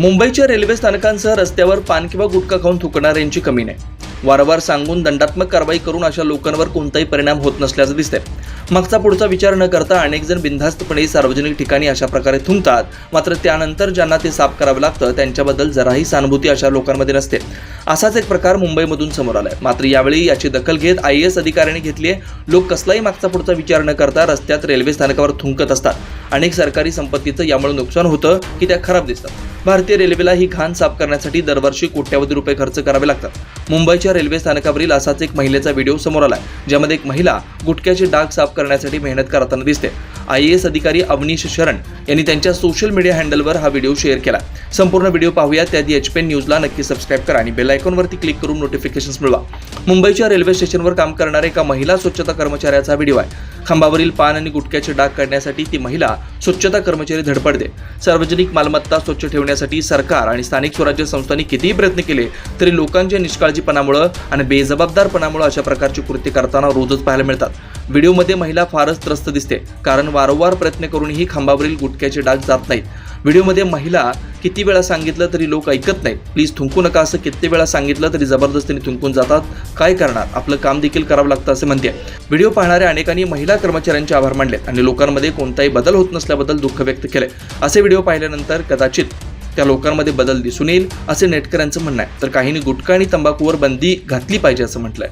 मुंबईच्या रेल्वे स्थानकांसह रस्त्यावर पान किंवा गुटखा खाऊन थुकणाऱ्यांची कमी नाही. वारंवार सांगून दंडात्मक कारवाई करून अशा लोकांवर कोणताही परिणाम होत नसल्याचं दिसतंय. मागचा पुढचा विचार न करता अनेक जण बिनधास्तपणे सार्वजनिक ठिकाणी अशा प्रकारे थुंकतात. मात्र त्यानंतर ज्यांना ते साफ करावं लागतं त्यांच्याबद्दल जराही सहानुभूती अशा लोकांमध्ये नसते. असाच एक प्रकार मुंबईमधून समोर आलाय. मात्र यावेळी याची दखल घेत आय एस अधिकाऱ्यांनी घेतली आहे लोक कसलाही मागचा पुढचा विचार न करता रस्त्यात रेल्वे स्थानकावर थुंकत असतात. अनेक सरकारी संपत्तीचं यामुळे नुकसान होतं की त्या खराब दिसतात. भारतीय रेल्वेला ही घाण साफ करण्यासाठी दरवर्षी कोट्यावधी रुपये खर्च करावे लागतात. मुंबईच्या रेल्वे स्थानकावरील असाच एक महिलेचा व्हिडिओ समोर आला ज्यामध्ये एक महिला गुटख्याचे डाग साफ करण्यासाठी मेहनत करताना दिसते. आय एस अधिकारी अवनीश शरण यांनी त्यांच्या सोशल मीडिया हँडलवर हा व्हिडिओ शेअर केला. संपूर्ण व्हिडिओ पाहूया त्याआधी एच पेन न्यूजला नक्की सबस्क्राईब करा आणि बेल आयकॉनवरती क्लिक करून नोटिफिकेशन्स मिळवा. मुंबईच्या रेल्वे स्टेशनवर काम करणाऱ्या एका महिला स्वच्छता कर्मचाऱ्याचा व्हिडिओ आहे. खांबावरील पान आणि गुटख्याचे डाग काढण्यासाठी ती महिला स्वच्छता कर्मचारी धडपडते. सार्वजनिक मालमत्ता स्वच्छ ठेवण्यासाठी सरकार आणि स्थानिक स्वराज्य संस्थांनी कितीही प्रयत्न केले तरी लोकांच्या निष्काळजीपणामुळं आणि बेजबाबदारपणामुळं अशा प्रकारची कृत्य करताना रोजच पाहायला मिळतात. व्हिडिओमध्ये महिला फारच त्रस्त दिसते कारण वारंवार प्रयत्न करूनही खांबावरील गुटख्याचे डाग जात नाहीत. व्हिडिओमध्ये महिला किती वेळा सांगितलं तरी लोक ऐकत नाहीत प्लीज थुंकू नका असं किती वेळा सांगितलं तरी जबरदस्तीने थुंकून जातात. काय करणार? आपलं काम देखील करावं लागतं असं म्हणते. व्हिडिओ पाहणाऱ्या अनेकांनी महिला कर्मचाऱ्यांचे आभार मानलेत आणि लोकांमध्ये कोणताही बदल होत नसल्याबद्दल दुःख व्यक्त केले असे व्हिडिओ पाहिल्यानंतर कदाचित त्या लोकांमध्ये बदल दिसून येईल असे नेटकऱ्यांचं म्हणणं आहे. तर काहींनी गुटखा आणि तंबाखूवर बंदी घातली पाहिजे असं म्हटलंय.